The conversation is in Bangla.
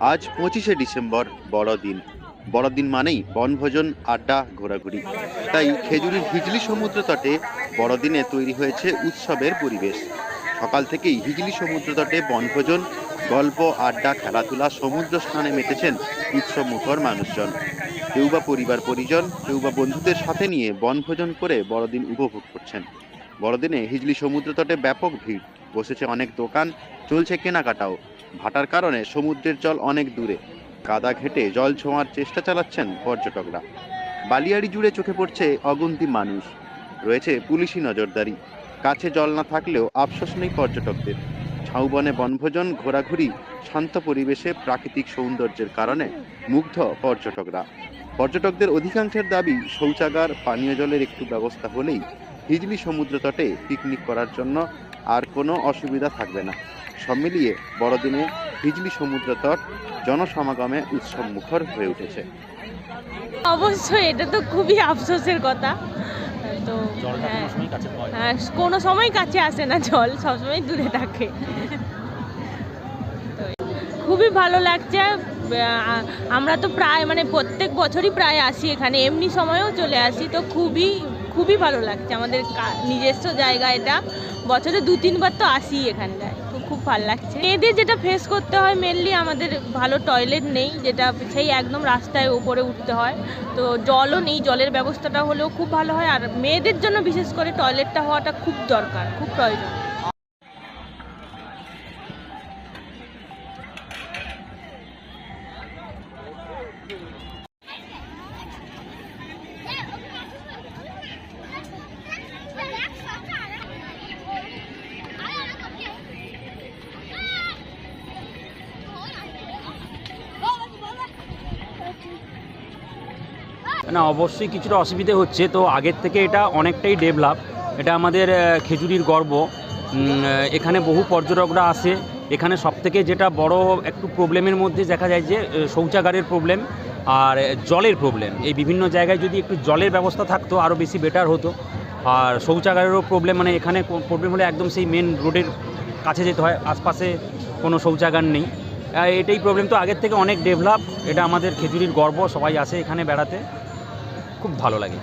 আজ পঁচিশে ডিসেম্বর, বড়দিন। বড়দিন মানেই বনভোজন, আড্ডা, ঘোরাঘুরি। তাই খেজুরির হিজলি সমুদ্র তটে বড়দিনে তৈরি হয়েছে উৎসবের পরিবেশ। সকাল থেকেই হিজলি সমুদ্র তটে বনভোজন, গল্প, আড্ডা, খেলাধুলা, সমুদ্র স্নানে মেতেছেন উৎসব মুখর মানুষজন। কেউ বা পরিবার পরিজন, কেউ বা বন্ধুদের সাথে নিয়ে বনভোজন করে বড়দিন উপভোগ করছেন। বড়দিনে হিজলি সমুদ্র তটে ব্যাপক ভিড়। বসেছে অনেক দোকান, চলছে কেনাকাটাও। ভাটার কারণে সমুদ্রের জল অনেক দূরে। কাদা ঘেটে জল ছোঁয়ার চেষ্টা চালাচ্ছেন পর্যটকরা। বালিয়াড়ি জুড়ে চোখে পড়ছে অগুন্তি মানুষ। রয়েছে পুলিশি নজরদারি। কাছে জল না থাকলেও আফসোস নেই পর্যটকদের। ঝাউবনে বনভোজন, ঘোরাঘুরি, শান্ত পরিবেশে প্রাকৃতিক সৌন্দর্যের কারণে মুগ্ধ পর্যটকরা। পর্যটকদের অধিকাংশের দাবি শৌচাগার, পানীয় জলের একটু ব্যবস্থা হলেই হিজলি সমুদ্র তটে পিকনিক করার জন্য আর কোনো অসুবিধা থাকবে না। সব মিলিয়ে বড়দিনে হিজলি সমুদ্র তট জনসমাগমে উৎসব মুখর হয়ে উঠেছে। অবশ্যই এটা তো খুবই আফসোসের কথা। তো হ্যাঁ, কোনো সময় কাছে। হ্যাঁ, কোনো সময় কাছে আসে না জল সবসময় দূরে থাকে। খুবই ভালো লাগছে। আমরা তো প্রায় মানে প্রত্যেক বছরই প্রায় আসি এখানে এমনি সময়ও চলে আসি তো খুবই খুবই ভালো লাগছে। আমাদের নিজস্ব জায়গা এটা। বছরে দু, তিনবার তো আসি এখানটায়। তো খুব ভালো লাগছে। মেয়েদের যেটা ফেস করতে হয় মেনলি আমাদের ভালো টয়লেট নেই, যেটা সেই একদম রাস্তায় উপরে উঠতে হয়। তো জলও নেই, জলের ব্যবস্থাটা হলেও খুব ভালো হয়। আর মেয়েদের জন্য বিশেষ করে টয়লেটটা হওয়াটা খুব দরকার, খুব প্রয়োজন। না, অবশ্যই কিছুটা অসুবিধে হচ্ছে। তো আগের থেকে এটা অনেকটাই ডেভেলপ। এটা আমাদের খেজুরির গর্ব। এখানে বহু পর্যটকরা আসে। এখানে সবথেকে যেটা বড় একটু প্রবলেমের মধ্যে দেখা যায় যে শৌচাগারের প্রবলেম আর জলের প্রবলেম। এই বিভিন্ন জায়গায় যদি একটু জলের ব্যবস্থা থাকতো আরও বেশি বেটার হতো। আর শৌচাগারেরও প্রবলেম মানে এখানে প্রবলেম হলে একদম সেই মেন রোডের কাছে যেতে হয়। আশপাশে কোনো শৌচাগার নেই। এটাই প্রবলেম। তো আগের থেকে অনেক ডেভেলপ। এটা আমাদের খেজুরির গর্ব। সবাই আসে এখানে বেড়াতে। খুব ভালো লাগে।